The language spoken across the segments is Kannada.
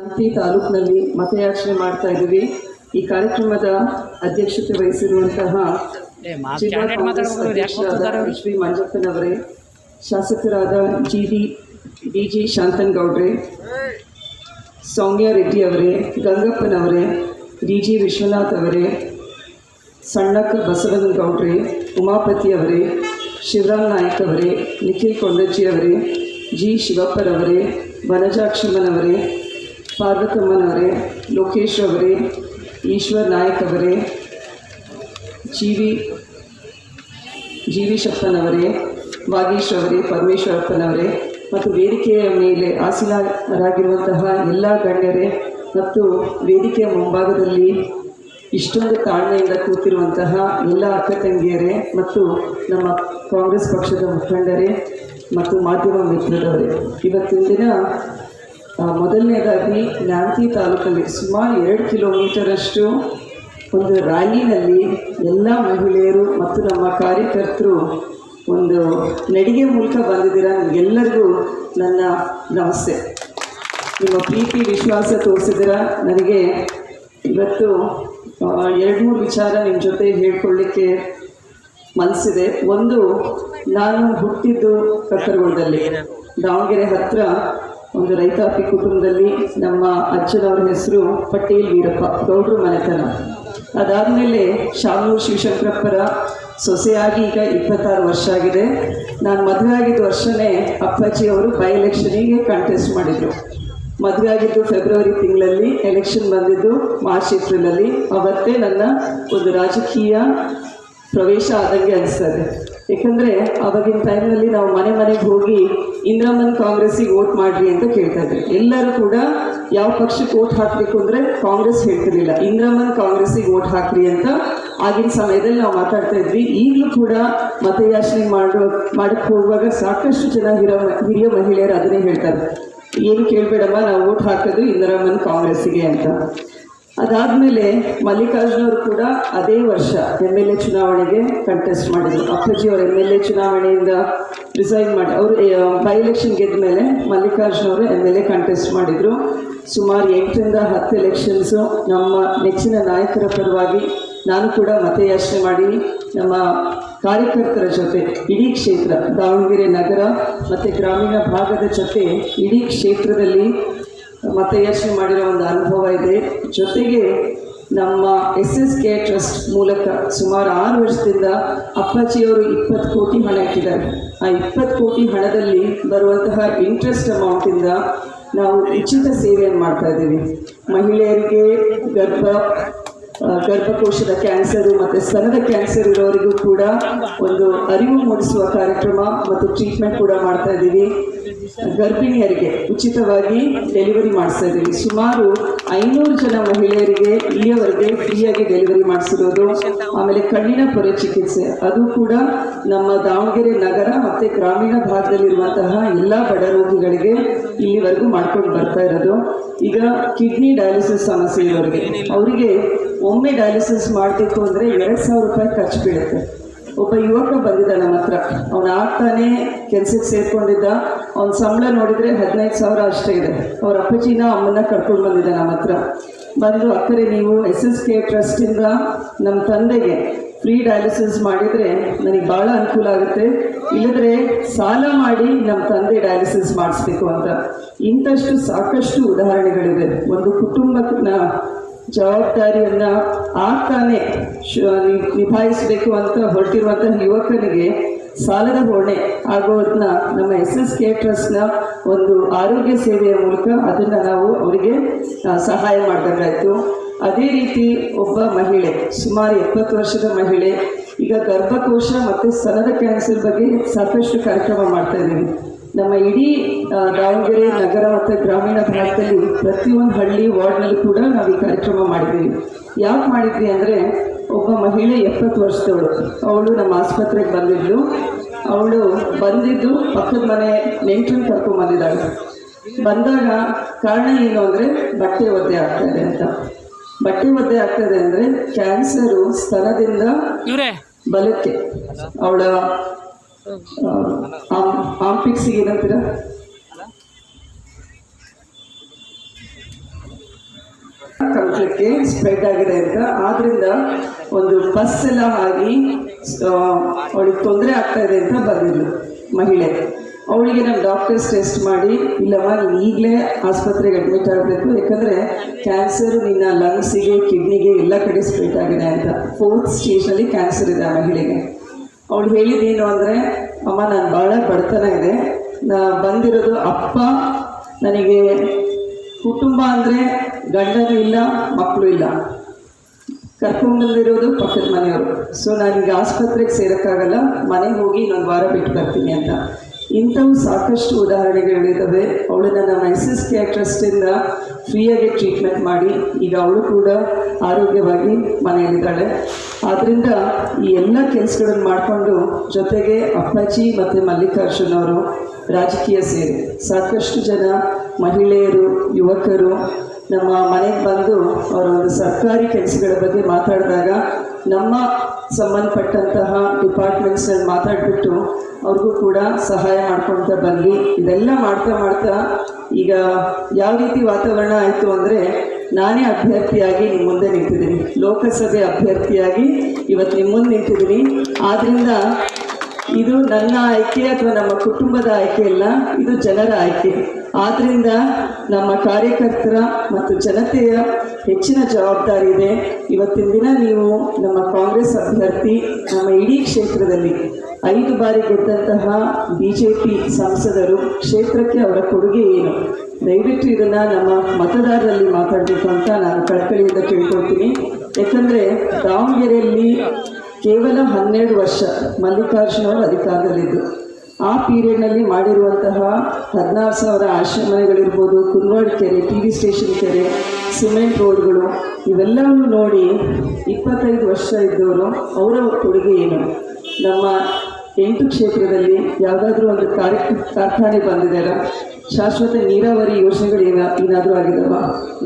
ಹಂಪಿ ತಾಲೂಕಿನಲ್ಲಿ ಮತಯಾಚನೆ ಮಾಡ್ತಾ ಇದ್ದೀವಿ. ಈ ಕಾರ್ಯಕ್ರಮದ ಅಧ್ಯಕ್ಷತೆ ವಹಿಸಿರುವಂತಹ ಶ್ರೀ ಮಂಜಪ್ಪನವರೇ ಶಾಸಕರಾದ ಜಿ ಡಿ ಡಿ ಜಿ ಶಾಂತನಗೌಡ್ರೆ ಸೌಮ್ಯ ರೆಡ್ಡಿ ಅವರೇ ಗಂಗಪ್ಪನವರೇ ಡಿ ಜಿ ವಿಶ್ವನಾಥ್ ಅವರೇ ಸಣ್ಣಕ್ಕ ಬಸವನಗೌಡ್ರೆ ಉಮಾಪತಿ ಅವರೇ ಶಿವರಾಮ್ ನಾಯಕ್ ಅವರೇ ನಿಖಿಲ್ ಕೊಂಡಜ್ಜಿ ಅವರೇ ಜಿ ಶಿವಪ್ಪರವರೇ ವನಜಾಕ್ಷಮ್ಮನವರೇ ಪಾರ್ವತಮ್ಮನವರೇ, ಲೋಕೇಶ್ ಅವರೇ, ಈಶ್ವರ್ ನಾಯಕ್ ಅವರೇ ಜಿ ವಿ ಜಿ ವಾಗೀಶ್ ಅವರೇ, ಪರಮೇಶ್ವರಪ್ಪನವರೇ ಮತ್ತು ವೇದಿಕೆಯ ಮೇಲೆ ಆಸೀನರಾಗಿರುವಂತಹ ಎಲ್ಲ ಗಣ್ಯರೇ ಮತ್ತು ವೇದಿಕೆಯ ಮುಂಭಾಗದಲ್ಲಿ ಇಷ್ಟೊಂದು ತಾಳ್ಮೆಯಿಂದ ಕೂತಿರುವಂತಹ ಎಲ್ಲ ಅಕ್ಕ ತಂಗಿಯರೇ ಮತ್ತು ನಮ್ಮ ಕಾಂಗ್ರೆಸ್ ಪಕ್ಷದ ಮುಖಂಡರೇ ಮತ್ತು ಮಾಧ್ಯಮ ಮಿತ್ರರವರೇ ಇವತ್ತಿನ ದಿನ ಮೊದಲನೇದಾಗಿ ನ್ಯಾಮತಿ ತಾಲೂಕಲ್ಲಿ ಸುಮಾರು ಎರಡು ಕಿಲೋಮೀಟರಷ್ಟು ಒಂದು ರ್ಯಾಲಿನಲ್ಲಿ ಎಲ್ಲ ಮಹಿಳೆಯರು ಮತ್ತು ನಮ್ಮ ಕಾರ್ಯಕರ್ತರು ಒಂದು ನಡಿಗೆ ಮೂಲಕ ಬಂದಿದ್ದೀರ ಎಲ್ಲರಿಗೂ ನನ್ನ ನಮಸ್ತೆ. ನಿಮ್ಮ ಪ್ರೀತಿ, ವಿಶ್ವಾಸ ತೋರಿಸಿದಿರ ನನಗೆ. ಇವತ್ತು ಎರಡು ಮೂರು ವಿಚಾರ ನಿಮ್ಮ ಜೊತೆ ಹೇಳ್ಕೊಳ್ಳಿಕ್ಕೆ ಮನಸ್ಸಿದೆ. ಒಂದು, ನಾನು ಹುಟ್ಟಿದ್ದು ಕಕ್ಕರಗುಳದಲ್ಲಿ ದಾವಣಗೆರೆ ಹತ್ರ ಒಂದು ರೈತಾಪಿ ಕುಟುಂಬದಲ್ಲಿ ನಮ್ಮ ಅಜ್ಜನವ್ರ ಹೆಸರು ಪಟೇಲ್ ವೀರಪ್ಪ, ಗೌಡ್ರು ಮನೆತನ. ಅದಾದಮೇಲೆ ಶಾಮೂರು ಶಿವಶಂಕರಪ್ಪರ ಸೊಸೆಯಾಗಿ ಈಗ ಇಪ್ಪತ್ತಾರು ವರ್ಷ ಆಗಿದೆ. ನಾನು ಮದುವೆ ಆಗಿದ್ದ ವರ್ಷನೇ ಅಪ್ಪಾಜಿ ಅವರು ಬೈ ಎಲೆಕ್ಷನಿಗೆ ಕಾಂಟೆಸ್ಟ್ ಮಾಡಿದರು. ಮದುವೆ ಆಗಿದ್ದು ಫೆಬ್ರವರಿ ತಿಂಗಳಲ್ಲಿ ಎಲೆಕ್ಷನ್ ಬಂದಿದ್ದು ಮಾರ್ಚ್ ಏಪ್ರಿಲಲ್ಲಿ. ಅವತ್ತೇ ನನ್ನ ಒಂದು ರಾಜಕೀಯ ಪ್ರವೇಶ ಆದಂಗೆ ಅನಿಸ್ತದೆ. ಏಕೆಂದರೆ, ಅವಾಗಿನ ಟೈಮ್ನಲ್ಲಿ ನಾವು ಮನೆ ಮನೆಗೆ ಹೋಗಿ ಇಂದಿರಾಮನ್ ಕಾಂಗ್ರೆಸ್ಸಿಗೆ ವೋಟ್ ಮಾಡ್ರಿ ಅಂತ ಕೇಳ್ತಾ ಇದ್ರು. ಎಲ್ಲರೂ ಕೂಡ ಯಾವ ಪಕ್ಷಕ್ಕೆ ವೋಟ್ ಹಾಕಬೇಕು ಅಂದರೆ ಕಾಂಗ್ರೆಸ್ ಹೇಳ್ತಿರ್ಲಿಲ್ಲ. ಇಂದಿರಾಮನ್ ಕಾಂಗ್ರೆಸ್ಸಿಗೆ ವೋಟ್ ಹಾಕ್ರಿ ಅಂತ ಆಗಿನ ಸಮಯದಲ್ಲಿ ನಾವು ಮಾತಾಡ್ತಾ ಇದ್ವಿ. ಈಗಲೂ ಕೂಡ ಮತಯಾಚನೆ ಮಾಡುವ ಮಾಡಕ್ಕೆ ಹೋಗುವಾಗ ಸಾಕಷ್ಟು ಜನ ಹಿರಿಯ ಮಹಿಳೆಯರು ಅದನ್ನೇ ಹೇಳ್ತಾರೆ. ಏನು ಕೇಳಬೇಡಮ್ಮ, ನಾವು ವೋಟ್ ಹಾಕೋದು ಇಂದಿರಾಮನ್ ಕಾಂಗ್ರೆಸ್ಸಿಗೆ ಅಂತ. ಅದಾದಮೇಲೆ ಮಲ್ಲಿಕಾರ್ಜುನವರು ಕೂಡ ಅದೇ ವರ್ಷ ಎಂ ಎಲ್ ಎ ಚುನಾವಣೆಗೆ ಕಂಟೆಸ್ಟ್ ಮಾಡಿದರು. ಅಪ್ಪಾಜಿ ಅವರು ಎಂ ಎಲ್ ಎ ಚುನಾವಣೆಯಿಂದ ರಿಸೈನ್ ಮಾಡಿ, ಅವರು ಬೈ ಎಲೆಕ್ಷನ್ ಗೆದ್ದ ಮೇಲೆ ಮಲ್ಲಿಕಾರ್ಜುನ ಅವರು ಎಂ ಎಲ್ ಎ ಕಂಟೆಸ್ಟ್ ಮಾಡಿದರು. ಸುಮಾರು ಎಂಟರಿಂದ ಹತ್ತು ಎಲೆಕ್ಷನ್ಸು ನಮ್ಮ ನೆಚ್ಚಿನ ನಾಯಕರ ಪರವಾಗಿ ನಾನು ಕೂಡ ಮತಯಾಚನೆ ಮಾಡಿ, ನಮ್ಮ ಕಾರ್ಯಕರ್ತರ ಜೊತೆ ಇಡೀ ಕ್ಷೇತ್ರ, ದಾವಣಗೆರೆ ನಗರ ಮತ್ತು ಗ್ರಾಮೀಣ ಭಾಗದ ಜೊತೆ ಇಡೀ ಕ್ಷೇತ್ರದಲ್ಲಿ ಮತಯಾಚನೆ ಮಾಡಿರೋ ಒಂದು ಅನುಭವ ಇದೆ. ಜೊತೆಗೆ ನಮ್ಮ ಎಸ್ ಎಸ್ ಕೆ ಟ್ರಸ್ಟ್ ಮೂಲಕ ಸುಮಾರು ಆರು ವರ್ಷದಿಂದ ಅಪ್ಪಾಜಿಯವರು ಇಪ್ಪತ್ತು ಕೋಟಿ ಹಣ ಇಟ್ಟಿದ್ದಾರೆ. ಆ ಇಪ್ಪತ್ತು ಕೋಟಿ ಹಣದಲ್ಲಿ ಬರುವಂತಹ ಇಂಟ್ರೆಸ್ಟ್ ಅಮೌಂಟಿಂದ ನಾವು ಉಚಿತ ಸೇವೆಯನ್ನು ಮಾಡ್ತಾ ಇದ್ದೀವಿ. ಮಹಿಳೆಯರಿಗೆ ಗರ್ಭ ಗರ್ಭಕೋಶದ ಕ್ಯಾನ್ಸರು ಮತ್ತು ಸ್ತನದ ಕ್ಯಾನ್ಸರ್ ಇರೋರಿಗೂ ಕೂಡ ಒಂದು ಅರಿವು ಮೂಡಿಸುವ ಕಾರ್ಯಕ್ರಮ ಮತ್ತು ಟ್ರೀಟ್ಮೆಂಟ್ ಕೂಡ ಮಾಡ್ತಾ ಇದ್ದೀವಿ. ಗರ್ಭಿಣಿಯರಿಗೆ ಉಚಿತವಾಗಿ ಡೆಲಿವರಿ ಮಾಡಿಸ್ತಾ ಇದ್ದೀವಿ ಸುಮಾರು ಐನೂರು ಜನ ಮಹಿಳೆಯರಿಗೆ ಇಲ್ಲಿಯವರೆಗೆ ಫ್ರೀಯಾಗಿ ಡೆಲಿವರಿ ಮಾಡಿಸಿರೋದು. ಆಮೇಲೆ ಕಣ್ಣಿನ ಪೊರೆ ಚಿಕಿತ್ಸೆ. ಅದು ಕೂಡ ನಮ್ಮ ದಾವಣಗೆರೆ ನಗರ ಮತ್ತು ಗ್ರಾಮೀಣ ಭಾಗದಲ್ಲಿರುವಂತಹ ಎಲ್ಲ ಬಡ ರೋಗಿಗಳಿಗೆ ಇಲ್ಲಿವರೆಗೂ ಮಾಡ್ಕೊಂಡು ಬರ್ತಾ ಇರೋದು. ಈಗ ಕಿಡ್ನಿ ಡಯಾಲಿಸಿಸ್ ಸಮಸ್ಯೆ ಇರೋರಿಗೆ. ಅವರಿಗೆ ಒಮ್ಮೆ ಡಯಾಲಿಸಿಸ್ ಮಾಡಬೇಕು ಅಂದರೆ ಎರಡು ಸಾವಿರ ರೂಪಾಯಿ ಖರ್ಚು ಬೀಳುತ್ತೆ. ಒಬ್ಬ ಯುವಕ ಬಂದಿದ್ದ ನಮ್ಮ ಹತ್ರ. ಅವನು ಆಗ್ತಾನೆ ಕೆಲ್ಸಕ್ಕೆ ಸೇರ್ಕೊಂಡಿದ್ದ. ಅವ್ನ ಸಂಬಳ ನೋಡಿದರೆ ಹದಿನೈದು ಸಾವಿರ ಅಷ್ಟೇ ಇದೆ. ಅವ್ರ ಅಪ್ಪಾಜಿನ ಅಮ್ಮನ ಕರ್ಕೊಂಡು ಬಂದಿದ್ದ ನಮ್ಮ ಹತ್ರ. ಬಂದು, ಅಕ್ಕರೆ, ನೀವು ಎಸ್ ಎಸ್ ಕೆ ಟ್ರಸ್ಟಿಂದ ನಮ್ಮ ತಂದೆಗೆ ಫ್ರೀ ಡಯಾಲಿಸಿಸ್ ಮಾಡಿದರೆ ನನಗೆ ಭಾಳ ಅನುಕೂಲ ಆಗುತ್ತೆ. ಇಲ್ಲದ್ರೆ ಸಾಲ ಮಾಡಿ ನಮ್ಮ ತಂದೆ ಡಯಾಲಿಸಿಸ್ ಮಾಡಿಸ್ಬೇಕು ಅಂತ. ಇಂಥಷ್ಟು ಸಾಕಷ್ಟು ಉದಾಹರಣೆಗಳಿವೆ. ಒಂದು ಕುಟುಂಬನ ಜವಾಬ್ದಾರಿಯನ್ನು ಆಗ್ತಾನೆ ನಿಭಾಯಿಸಬೇಕು ಅಂತ ಹೊರಟಿರುವಂತಹ ಯುವಕನಿಗೆ ಸಾಲದ ಹೊಣೆ ಆಗೋದನ್ನ ನಮ್ಮ ಎಸ್ ಎಸ್ ಕೆ ಟ್ರಸ್ಟ್ನ ಒಂದು ಆರೋಗ್ಯ ಸೇವೆಯ ಮೂಲಕ ಅದನ್ನು ನಾವು ಅವರಿಗೆ ಸಹಾಯ ಮಾಡಬೇಕಾಯ್ತು ಅದೇ ರೀತಿ ಒಬ್ಬ ಮಹಿಳೆ, ಸುಮಾರು ಎಪ್ಪತ್ತು ವರ್ಷದ ಮಹಿಳೆ, ಈಗ ಗರ್ಭಕೋಶ ಮತ್ತು ಸ್ತನದ ಕ್ಯಾನ್ಸರ್ ಬಗ್ಗೆ ಸಾಕಷ್ಟು ಕಾರ್ಯಕ್ರಮ ಮಾಡ್ತಾ ಇದ್ದೀವಿ. ನಮ್ಮ ಇಡೀ ದಾವಣಗೆರೆ ನಗರ ಮತ್ತು ಗ್ರಾಮೀಣ ಭಾಗದಲ್ಲಿ ಪ್ರತಿಯೊಂದು ಹಳ್ಳಿ ವಾರ್ಡ್ನಲ್ಲೂ ಕೂಡ ನಾವು ಈ ಕಾರ್ಯಕ್ರಮ ಮಾಡಿದ್ದೀವಿ ಯಾಕೆ ಮಾಡಿದ್ವಿ ಅಂದರೆ ಒಬ್ಬ ಮಹಿಳೆ ಎಪ್ಪತ್ತು ವರ್ಷದವಳು. ಅವಳು ನಮ್ಮ ಆಸ್ಪತ್ರೆಗೆ ಬಂದಿದ್ಲು. ಅವಳು ಬಂದಿದ್ದು ಪಕ್ಕದ ಮನೆ ನೆಂಟರನ್ನ ಕರ್ಕೊಂಡ್ ಬಂದಿದ್ದಾಳೆ. ಬಂದಾಗ ಕಾರಣ ಏನು ಅಂದರೆ ಬಟ್ಟೆ ಒದ್ದೆ ಆಗ್ತದೆ ಅಂತ. ಬಟ್ಟೆ ಒದ್ದೆ ಆಗ್ತದೆ ಅಂದರೆ ಕ್ಯಾನ್ಸರು ಸ್ತನದಿಂದ ಬಲಕ್ಕೆ. ಅವಳ ಆಂಪಿಕ್ಸಿಗೆ ಸ್ಪ್ರೆಡ್ ಆಗಿದೆ ಅಂತ. ಆದ್ರಿಂದ ಒಂದು ಬಸ್ ಎಲ್ಲ ಆಗಿ ಅವಳಿಗೆ ತೊಂದರೆ ಆಗ್ತಾ ಇದೆ ಅಂತ ಬಂದಿದ್ಲು ಮಹಿಳೆ. ಅವಳಿಗೆ ನಮ್ಮ ಡಾಕ್ಟರ್ಸ್ ಟೆಸ್ಟ್ ಮಾಡಿ ಇಲ್ಲವ ಈಗಲೇ ಆಸ್ಪತ್ರೆಗೆ ಅಡ್ಮಿಟ್ ಆಗಬೇಕು. ಯಾಕಂದರೆ ಕ್ಯಾನ್ಸರ್ ನಿನ್ನ ಲಂಗ್ಸಿಗೆ ಕಿಡ್ನಿಗೆ ಎಲ್ಲ ಕಡೆ ಸ್ಪ್ರೆಡ್ ಆಗಿದೆ ಅಂತ. ಫೋರ್ತ್ ಸ್ಟೇಜಲ್ಲಿ ಕ್ಯಾನ್ಸರ್ ಇದೆ ಆ ಮಹಿಳೆಗೆ. ಅವಳು ಹೇಳಿದೇನು ಅಂದರೆ, ಅಮ್ಮ, ನಾನು ಭಾಳ ಬಡತನ ಇದೆ. ನಾ ಬಂದಿರೋದು ಅಪ್ಪ. ನನಗೆ ಕುಟುಂಬ ಅಂದರೆ ಗಂಡನೂ ಇಲ್ಲ, ಮಕ್ಕಳು ಇಲ್ಲ. ಕರ್ಕೊಂಡ್ಬಂದಿರೋದು ಪಕ್ಕದ ಮನೆಯವರು. ಸೊ ನಾನೀಗ ಆಸ್ಪತ್ರೆಗೆ ಸೇರೋಕ್ಕಾಗಲ್ಲ. ಮನೆಗೆ ಹೋಗಿ ಇನ್ನೊಂದು ವಾರ ಬಿಟ್ಟು ಬರ್ತೀನಿ ಅಂತ. ಇಂಥವು ಸಾಕಷ್ಟು ಉದಾಹರಣೆಗಳಿದ್ದಾವೆ ಅವಳನ್ನು ನಮ್ಮ ಎಸ್ ಎಸ್ ಕೆ ಟ್ರಸ್ಟಿಂದ ಫ್ರೀಯಾಗಿ ಟ್ರೀಟ್ಮೆಂಟ್ ಮಾಡಿ, ಈಗ ಅವಳು ಕೂಡ ಆರೋಗ್ಯವಾಗಿ ಮನೆಯಲ್ಲಿದ್ದಾಳೆ. ಆದ್ದರಿಂದ ಈ ಎಲ್ಲ ಕೆಲಸಗಳನ್ನು ಮಾಡಿಕೊಂಡು ಜೊತೆಗೆ ಅಪ್ಪಾಜಿ ಮತ್ತು ಮಲ್ಲಿಕಾರ್ಜುನ್ ಅವರು ರಾಜಕೀಯ ಸೇರಿ ಸಾಕಷ್ಟು ಜನ ಮಹಿಳೆಯರು, ಯುವಕರು ನಮ್ಮ ಮನೆಗೆ ಬಂದು ಅವರ ಒಂದು ಸರ್ಕಾರಿ ಕೆಲಸಗಳ ಬಗ್ಗೆ ಮಾತಾಡಿದಾಗ ನಮ್ಮ ಸಂಬಂಧಪಟ್ಟಂತಹ ಡಿಪಾರ್ಟ್ಮೆಂಟ್ಸಲ್ಲಿ ಮಾತಾಡಿಬಿಟ್ಟು ಅವ್ರಿಗೂ ಕೂಡ ಸಹಾಯ ಮಾಡ್ಕೊಳ್ತಾ ಬಂದ್ವಿ ಇದೆಲ್ಲ ಮಾಡ್ತಾ ಮಾಡ್ತಾ ಈಗ ಯಾವ ರೀತಿ ವಾತಾವರಣ ಆಯಿತು ಅಂದರೆ ನಾನೇ ಅಭ್ಯರ್ಥಿಯಾಗಿ ನಿಮ್ಮ ಮುಂದೆ ನಿಂತಿದ್ದೀನಿ. ಲೋಕಸಭೆ ಅಭ್ಯರ್ಥಿಯಾಗಿ ಇವತ್ತು ನಿಮ್ಮ ಮುಂದೆ ನಿಂತಿದ್ದೀನಿ. ಆದ್ದರಿಂದ ಇದು ನನ್ನ ಆಯ್ಕೆ ಅಥವಾ ನಮ್ಮ ಕುಟುಂಬದ ಆಯ್ಕೆ ಅಲ್ಲ, ಇದು ಜನರ ಆಯ್ಕೆ. ಆದ್ದರಿಂದ ನಮ್ಮ ಕಾರ್ಯಕರ್ತರ ಮತ್ತು ಜನತೆಯ ಹೆಚ್ಚಿನ ಜವಾಬ್ದಾರಿ ಇದೆ. ಇವತ್ತಿನ ದಿನ ನೀವು ನಮ್ಮ ಕಾಂಗ್ರೆಸ್ ಅಭ್ಯರ್ಥಿ ನಮ್ಮ ಇಡೀ ಕ್ಷೇತ್ರದಲ್ಲಿ ಐದು ಬಾರಿ ಗೆದ್ದಂತಹ ಬಿ ಜೆ ಪಿ ಸಂಸದರು ಕ್ಷೇತ್ರಕ್ಕೆ ಅವರ ಕೊಡುಗೆ ಏನು? ದಯವಿಟ್ಟು ಇದನ್ನು ನಮ್ಮ ಮತದಾರರಲ್ಲಿ ಮಾತಾಡಬೇಕು ಅಂತ ನಾನು ಕಳಕಳಿಯಿಂದ ಕೇಳ್ಕೊಳ್ತೀನಿ. ಯಾಕಂದರೆ ದಾವಣಗೆರೆಯಲ್ಲಿ ಕೇವಲ ಹನ್ನೆರಡು ವರ್ಷ ಮಲ್ಲಿಕಾರ್ಜುನ ಅವರು ಅಧಿಕಾರದಲ್ಲಿದ್ದು, ಆ ಪೀರಿಯಡ್ನಲ್ಲಿ ಮಾಡಿರುವಂತಹ ಹದಿನಾರು ಸಾವಿರ ಆಶ್ರಮನೆಗಳಿರ್ಬೋದು ಕುನ್ವಾಡ್ ಕೆರೆ ಟಿ ವಿ ಸ್ಟೇಷನ್ ಕೆರೆ, ಸಿಮೆಂಟ್ ರೋಡ್ಗಳು, ಇವೆಲ್ಲವನ್ನು ನೋಡಿ ಇಪ್ಪತ್ತೈದು ವರ್ಷ ಇದ್ದವರು ಅವರ ಕೊಡುಗೆ ಏನು? ನಮ್ಮ ಎಂಟು ಕ್ಷೇತ್ರದಲ್ಲಿ ಯಾವುದಾದ್ರೂ ಒಂದು ಕಾರ್ಯ ಕಾರ್ಖಾನೆ ಬಂದಿದೆಯಲ್ಲ, ಶಾಶ್ವತ ನೀರಾವರಿ ಯೋಜನೆಗಳು ಏನ, ಏನಾದರೂ ಆಗಿದಾವ?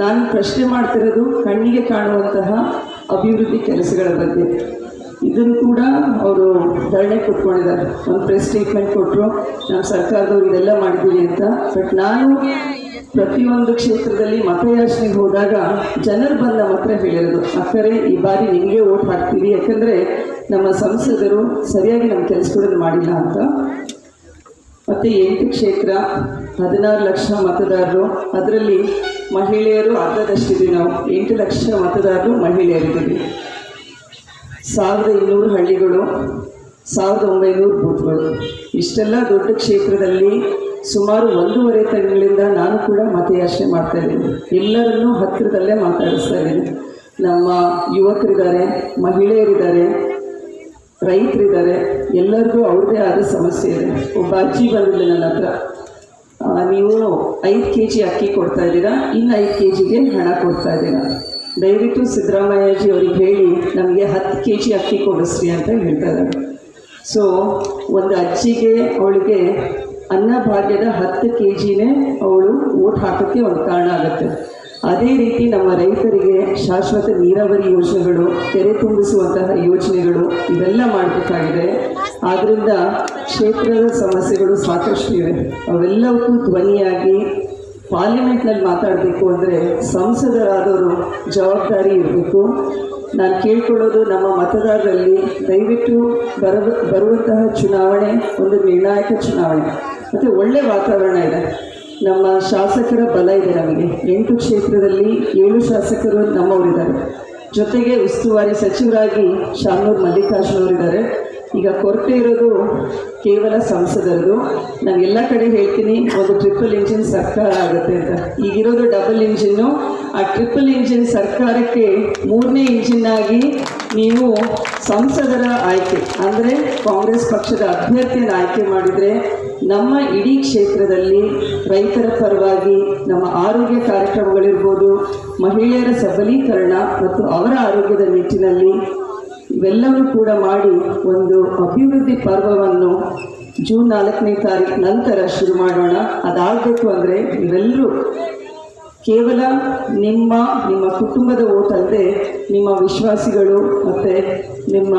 ನಾನು ಪ್ರಶ್ನೆ ಮಾಡ್ತಿರೋದು ಕಣ್ಣಿಗೆ ಕಾಣುವಂತಹ ಅಭಿವೃದ್ಧಿ ಕೆಲಸಗಳ ಬಗ್ಗೆ. ಇದನ್ನು ಕೂಡ ಅವರು ಧರಣೆ ಕೊಟ್ಕೊಂಡಿದ್ದಾರೆ. ಒಂದು ಪ್ರೆಸ್ ಸ್ಟೇಟ್ಮೆಂಟ್ ಕೊಟ್ಟರು ನಾವು ಸರ್ಕಾರದವ್ರು ಇದೆಲ್ಲ ಮಾಡಿದ್ದೀವಿ ಅಂತ. ಬಟ್ ನಾನು ಪ್ರತಿಯೊಂದು ಕ್ಷೇತ್ರದಲ್ಲಿ ಮತಯಾಚನೆಗೆ ಹೋದಾಗ ಜನರು ಬಂದ ಮಾತ್ರ ಹೇಳಿರೋದು. ಅಕ್ಕರೆ, ಈ ಬಾರಿ ನಿಮಗೆ ಓಟ್ ಹಾಕ್ತೀವಿ. ಯಾಕಂದರೆ ನಮ್ಮ ಸಂಸದರು ಸರಿಯಾಗಿ ನಮ್ಮ ಕೆಲಸಗಳನ್ನು ಮಾಡಿಲ್ಲ ಅಂತ. ಮತ್ತು ಎಂಟು ಕ್ಷೇತ್ರ, ಹದಿನಾರು ಲಕ್ಷ ಮತದಾರರು. ಅದರಲ್ಲಿ ಮಹಿಳೆಯರು ಅರ್ಧದಷ್ಟಿದ್ದೀವಿ ನಾವು. ಎಂಟು ಲಕ್ಷ ಮತದಾರರು ಮಹಿಳೆಯರಿದ್ದೀವಿ. ಸಾವಿರದ ಇನ್ನೂರು ಹಳ್ಳಿಗಳು, ಸಾವಿರದ ಒಂಬೈನೂರು ಬೂತ್ಗಳು. ಇಷ್ಟೆಲ್ಲ ದೊಡ್ಡ ಕ್ಷೇತ್ರದಲ್ಲಿ ಸುಮಾರು ಒಂದೂವರೆ ತಿಂಗಳಿಂದ ನಾನು ಕೂಡ ಮತಯಾಚನೆ ಮಾಡ್ತಾ ಇದ್ದೀನಿ. ಎಲ್ಲರನ್ನೂ ಹತ್ತಿರದಲ್ಲೇ ಮಾತಾಡಿಸ್ತಾ ಇದ್ದೀನಿ. ನಮ್ಮ ಯುವಕರಿದ್ದಾರೆ, ಮಹಿಳೆಯರಿದ್ದಾರೆ, ರೈತರಿದ್ದಾರೆ, ಎಲ್ಲರಿಗೂ ಅವ್ರದ್ದೇ ಆದ ಸಮಸ್ಯೆ ಇದೆ. ಒಬ್ಬ ಅಜ್ಜಿ ಬಂದಿಲ್ಲ ನನ್ನ ಹತ್ರ. ನೀವು ಐದು ಕೆ ಜಿ ಅಕ್ಕಿ ಕೊಡ್ತಾ ಇದ್ದೀರಾ? ಇನ್ನು ಐದು ಕೆ ಜಿಗೆ ಹಣ ಕೊಡ್ತಾ ಇದ್ದೀರಾ? ದಯವಿಟ್ಟು ಸಿದ್ದರಾಮಯ್ಯಜಿ ಅವ್ರಿಗೆ ಹೇಳಿ, ನಮಗೆ ಹತ್ತು ಕೆ ಜಿ ಅಕ್ಕಿ ಕೊಡಿಸ್ರಿ ಅಂತ ಹೇಳ್ತಾರೆ ಸೊ ಒಂದು ಅಜ್ಜಿಗೆ, ಅವಳಿಗೆ ಅನ್ನಭಾಗ್ಯದ ಹತ್ತು ಕೆ ಜಿನೇ ಅವಳು ಓಟ್ ಹಾಕೋಕ್ಕೆ ಒಂದು ಕಾರಣ ಆಗುತ್ತೆ. ಅದೇ ರೀತಿ ನಮ್ಮ ರೈತರಿಗೆ ಶಾಶ್ವತ ನೀರಾವರಿ ಯೋಜನೆಗಳು, ಕೆರೆ ತುಂಬಿಸುವಂತಹ ಯೋಜನೆಗಳು ಇವೆಲ್ಲ ಮಾಡಬೇಕಾಗಿದೆ. ಆದ್ದರಿಂದ ಕ್ಷೇತ್ರದ ಸಮಸ್ಯೆಗಳು ಸಾಕಷ್ಟು ಇವೆ. ಅವೆಲ್ಲವಕ್ಕೂ ಧ್ವನಿಯಾಗಿ ಪಾರ್ಲಿಮೆಂಟ್ನಲ್ಲಿ ಮಾತಾಡಬೇಕು ಅಂದರೆ ಸಂಸದರಾದವರು ಜವಾಬ್ದಾರಿ ಇರಬೇಕು. ನಾನು ಕೇಳ್ಕೊಳ್ಳೋದು ನಮ್ಮ ಮತದಾರರಲ್ಲಿ ದಯವಿಟ್ಟು ಬರ ಬರುವಂತಹ ಚುನಾವಣೆ, ಒಂದು ನಿರ್ಣಾಯಕ ಚುನಾವಣೆ. ಮತ್ತು ಒಳ್ಳೆ ವಾತಾವರಣ ಇದೆ. ನಮ್ಮ ಶಾಸಕರ ಬಲ ಇದೆ ನಮಗೆ. ಎಂಟು ಕ್ಷೇತ್ರದಲ್ಲಿ ಏಳು ಶಾಸಕರು ನಮ್ಮವರಿದ್ದಾರೆ. ಜೊತೆಗೆ ಉಸ್ತುವಾರಿ ಸಚಿವರಾಗಿ ಶಾಮೂರ್ ಮಲ್ಲಿಕಾರ್ಜುನ್ ಅವರಿದ್ದಾರೆ. ಈಗ ಕೊರತೆ ಇರೋದು ಕೇವಲ ಸಂಸದರದು. ನಾನು ಎಲ್ಲ ಕಡೆ ಹೇಳ್ತೀನಿ, ಒಂದು ಟ್ರಿಪಲ್ ಇಂಜಿನ್ ಸರ್ಕಾರ ಆಗುತ್ತೆ ಅಂತ. ಈಗಿರೋದು ಡಬಲ್ ಇಂಜಿನ್ನು ಆ ಟ್ರಿಪಲ್ ಇಂಜಿನ್ ಸರ್ಕಾರಕ್ಕೆ ಮೂರನೇ ಇಂಜಿನ್ ಆಗಿ ನೀವು ಸಂಸದರ ಆಯ್ಕೆ, ಅಂದರೆ ಕಾಂಗ್ರೆಸ್ ಪಕ್ಷದ ಅಭ್ಯರ್ಥಿಯನ್ನು ಆಯ್ಕೆ ಮಾಡಿದರೆ ನಮ್ಮ ಇಡೀ ಕ್ಷೇತ್ರದಲ್ಲಿ ರೈತರ ಪರವಾಗಿ ನಮ್ಮ ಆರೋಗ್ಯ ಕಾರ್ಯಕ್ರಮಗಳಿರ್ಬೋದು, ಮಹಿಳೆಯರ ಸಬಲೀಕರಣ ಮತ್ತು ಅವರ ಆರೋಗ್ಯದ ನಿಟ್ಟಿನಲ್ಲಿ ಇವೆಲ್ಲವೂ ಕೂಡ ಮಾಡಿ ಒಂದು ಅಭಿವೃದ್ಧಿ ಪರ್ವವನ್ನು ಜೂನ್ ನಾಲ್ಕನೇ ತಾರೀಕು ನಂತರ ಶುರು ಮಾಡೋಣ. ಅದಾಗಬೇಕು ಅಂದರೆ ಇವೆಲ್ಲರೂ ಕೇವಲ ನಿಮ್ಮ ನಿಮ್ಮ ಕುಟುಂಬದ ಓಟ್ ಅಲ್ಲದೆ ನಿಮ್ಮ ವಿಶ್ವಾಸಿಗಳು ಮತ್ತು ನಿಮ್ಮ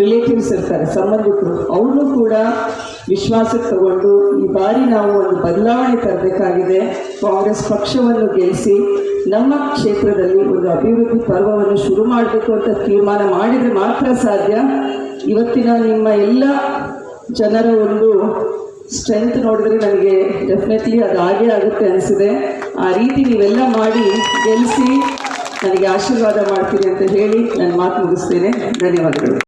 ರಿಲೇಟಿವ್ಸ್ ಇರ್ತಾರೆ, ಸಂಬಂಧಿಕರು, ಅವ್ರನ್ನೂ ಕೂಡ ವಿಶ್ವಾಸಕ್ಕೆ ತಗೊಂಡು ಈ ಬಾರಿ ನಾವು ಒಂದು ಬದಲಾವಣೆ ತರಬೇಕಾಗಿದೆ. ಕಾಂಗ್ರೆಸ್ ಪಕ್ಷವನ್ನು ಗೆಲ್ಲಿಸಿ ನಮ್ಮ ಕ್ಷೇತ್ರದಲ್ಲಿ ಒಂದು ಅಭಿವೃದ್ಧಿ ಪರ್ವವನ್ನು ಶುರು ಮಾಡಬೇಕು ಅಂತ ತೀರ್ಮಾನ ಮಾಡಿದರೆ ಮಾತ್ರ ಸಾಧ್ಯ. ಇವತ್ತಿನ ನಿಮ್ಮ ಎಲ್ಲ ಜನರ ಒಂದು ಸ್ಟ್ರೆಂತ್ ನೋಡಿದ್ರೆ ನನಗೆ ಡೆಫಿನೆಟ್ಲಿ ಅದು ಹಾಗೇ ಆಗುತ್ತೆ ಅನಿಸಿದೆ ಆ ರೀತಿ ನೀವೆಲ್ಲ ಮಾಡಿ ಗೆಲ್ಲಿಸಿ ನನಗೆ ಆಶೀರ್ವಾದ ಮಾಡ್ತೀನಿ ಅಂತ ಹೇಳಿ ನಾನು ಮಾತು ಮುಗಿಸ್ತೇನೆ. ಧನ್ಯವಾದಗಳು.